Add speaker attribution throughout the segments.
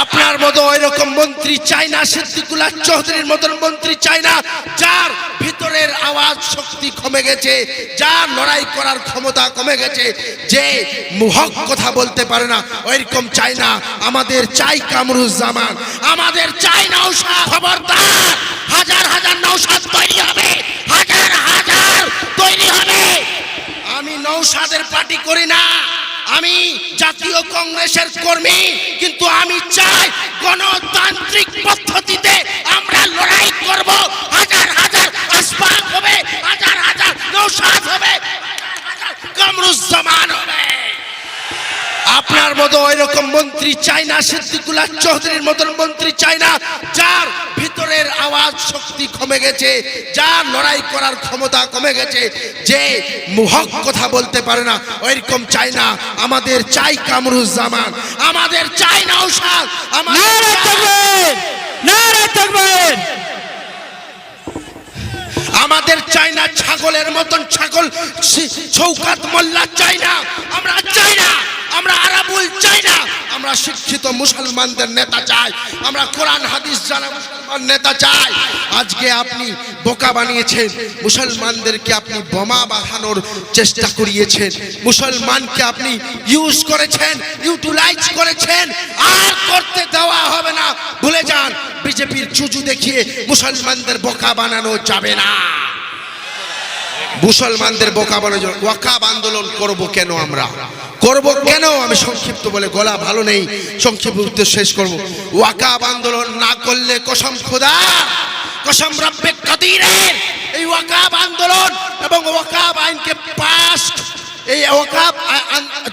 Speaker 1: আপনার মতো ওই রকম মন্ত্রী চাই না, সিদ্দিকুল্লাহ চৌধুরীর মতন মন্ত্রী চাই না, যার ভিতরের আওয়াজ শক্তি কমে গেছে, যার লড়াই করার ক্ষমতা কমে গেছে, যে মুহক কথা বলতে পারে না, ওইরকম চাই না। আমাদের চাই কামরুজ্জামান, আমাদের চাই নৌসা খবরদার। হাজার হাজার নৌসাদ তৈরি হবে, হাজার হাজার তৈরি হবে। আমি নৌসাদের পার্টি করি না। আমি জাতীয় কংগ্রেসের কর্মী কিন্তু আমি চাই গণতান্ত্রিক পদ্ধতিতে আমরা লড়াই করব হাজার হাজার আসবাব হবে হাজার হাজার নৌসাদ হবে হাজার হাজার কামরুজ্জামান হবে আপনার মতো ওই রকম মন্ত্রী চাই না সিদ্দিকুল্লাহ চৌধুরীর মতন মন্ত্রী চাই না যার ভিতরের আওয়াজ শক্তি কমে গেছে যার লড়াই করার ক্ষমতা কমে গেছে যে মুহক কথা বলতে পারে না ওইরকম চাই না আমাদের চাই চাই নৌসাদ আমাদের চাই-
Speaker 2: নারে তকবীর।
Speaker 1: আমাদের চাই না ছাগলের মতন ছাগল সি- মোল্লা চাই না আমরা চাই না আমরা চাই না। আমরা শিক্ষিত মুসলমানদের নেতা চাই। আমরা কোরআন, হাদিস জানা মুসলমান নেতা চাই। আজকে আপনি বোকা বানিয়েছেন। মুসলমানদেরকে আপনি বোমা বাঁধানোর চেষ্টা করিয়েছেন। মুসলমানকে আপনি ইউজ করেছেন ইউটিলাইজ করেছেন। আর করতে দেওয়া হবে না। ভুলে যান, বিজেপির চুজু দেখিয়ে মুসলমানদের বোকা বানানো যাবে না। মুসলমানদের বোকা বানানো ওয়াকাব আন্দোলন করব কেন আমরা? করব কেন? আমি সংক্ষিপ্ত বলে গলা ভালো নেই। সংক্ষিপ্ত উত্তর শেষ করব। ওয়াকাব আন্দোলন না করলে কসম খোদা, কসম রব্বে কাদিরের। এই ওয়াকাব আন্দোলন এবং ওয়াকাব আইনকে পাস এই ওয়াকাব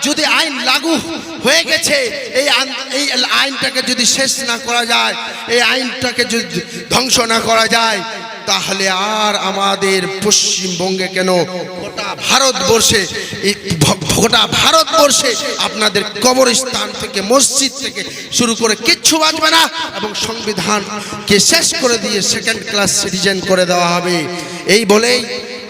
Speaker 1: যদি আইন লাগু হয়ে গেছে, এই এই আইনটাকে যদি শেষ না করা যায়, এই আইনটাকে যদি ধ্বংস না করা যায় তাহলে আর আমাদের পশ্চিমবঙ্গে কেন গোটা ভারতবর্ষে গোটা ভারতবর্ষে আপনাদের কবরস্থান থেকে, মসজিদ থেকে শুরু করে কিচ্ছু বাঁচবে না এবং সংবিধানকে শেষ করে দিয়ে সেকেন্ড ক্লাস সিটিজেন করে দেওয়া হবে। এই বলেই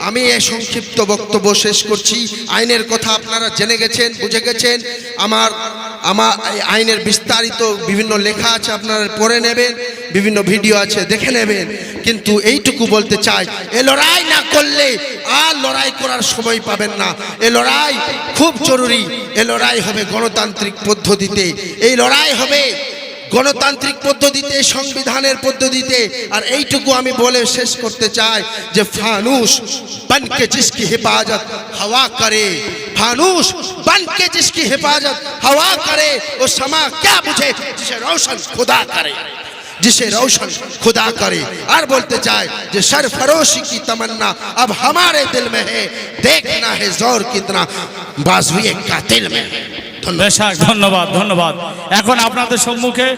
Speaker 1: আমি এই সংক্ষিপ্ত বক্তব্য শেষ করছি। আইনের কথা আপনারা জেনে গেছেন, বুঝে গেছেন। আমার আমার আইনের বিস্তারিত বিভিন্ন লেখা আছে, আপনারা পড়ে নেবেন। বিভিন্ন ভিডিও আছে, দেখে নেবেন। কিন্তু এইটুকু বলতে চাই, এ লড়াই না করলে আর লড়াই করার সময় পাবেন না। এ লড়াই খুব জরুরি। এ লড়াই হবে গণতান্ত্রিক পদ্ধতিতে। এই লড়াই হবে গণতান্ত্রিক পদ্ধতিতে, সংবিধানের পদ্ধতিতে। আর এইটুকু আমি বলে শেষ করতে চাই যে ফানুষ বানকে জিসকি হেফাজত হাওয়া করে। ফানুষ বানকে জিসকি হেফাজত হাওয়া করে। ও সমা ক্যা বুঝে? জিসে রোশন খোদা করে। जिसे रोशन खुदा करे और बोलते चाहे जो सरफरोशी की तमन्ना अब हमारे दिल में है देखना है जोर कितना बाजुए का दिल में है धन्यवाद
Speaker 2: বেশাক ধন্যবাদ ধন্যবাদ এখন আপনাদের সম্মুখে